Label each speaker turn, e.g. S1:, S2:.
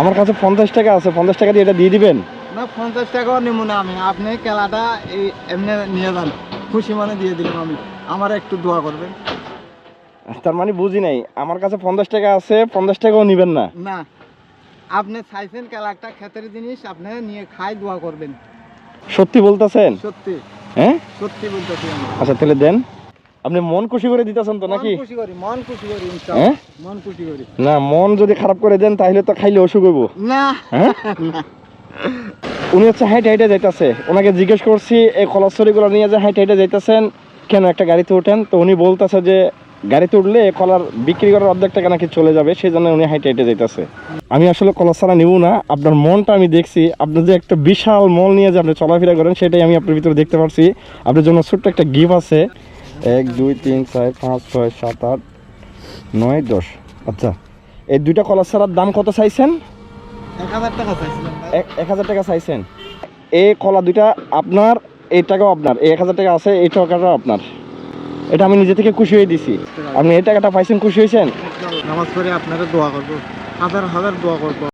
S1: আমার কাছে পঞ্চাশ টাকা আছে পঞ্চাশ টাকা দিয়ে এটা দিয়ে দিবেন
S2: না পঞ্চাশ টাকাও নেব না আমি আপনি কেলাটা এই এমনি নিয়ে যান খুশি মানে দিয়ে দিলাম আমি আমার একটু দোয়া করবেন
S1: তার মানে বুঝি নাই আমার কাছে পঞ্চাশ টাকা আছে পঞ্চাশ টাকাও নেবেন না
S2: না আপনি চাইছেন কেলাটা ক্ষেতের জিনিস আপনি নিয়ে খাই দোয়া করবেন
S1: সত্যি বলতেছেন
S2: সত্যি হ্যাঁ সত্যি বলতেছি
S1: আচ্ছা তাহলে দেন আপনি মন খুশি করে দিতেছেন তো নাকি হ্যাঁ? না মন যদি খারাপ করে দেন তাহলে তো খাইলে অসুখ হইব না হ্যাঁ? উনি হচ্ছে হাইটে হাইটে যাইতেছে ওনাকে জিজ্ঞেস করছি এই কলার নিয়ে যে হাইটে হাইটে যাইতেছেন কেন একটা গাড়িতে ওঠেন তো উনি বলতেছে যে গাড়িতে উঠলে কলার বিক্রি করার অর্ধেক টাকা নাকি চলে যাবে সেই জন্য উনি হাইটে হাইটে যাইতেছে আমি আসলে কলা ছাড়া নিব না আপনার মনটা আমি দেখছি আপনার যে একটা বিশাল মল নিয়ে যে আপনি চলাফেরা করেন সেটাই আমি আপনার ভিতরে দেখতে পাচ্ছি আপনার জন্য ছোট্ট একটা গিফট আছে এক দুই তিন চার পাঁচ ছয় সাত আট নয় দশ আচ্ছা এই দুইটা কলা ছাড়ার দাম কত চাইছেন এক হাজার টাকা চাইছেন এই কলা দুইটা আপনার এই টাকাও আপনার এক হাজার টাকা আছে এই টাকাটাও আপনার এটা আমি নিজে থেকে খুশি হয়ে দিছি আপনি এই টাকাটা পাইছেন খুশি হয়েছেন
S2: নামাজ পড়ে আপনারা দোয়া করবো হাজার হাজার দোয়া করবো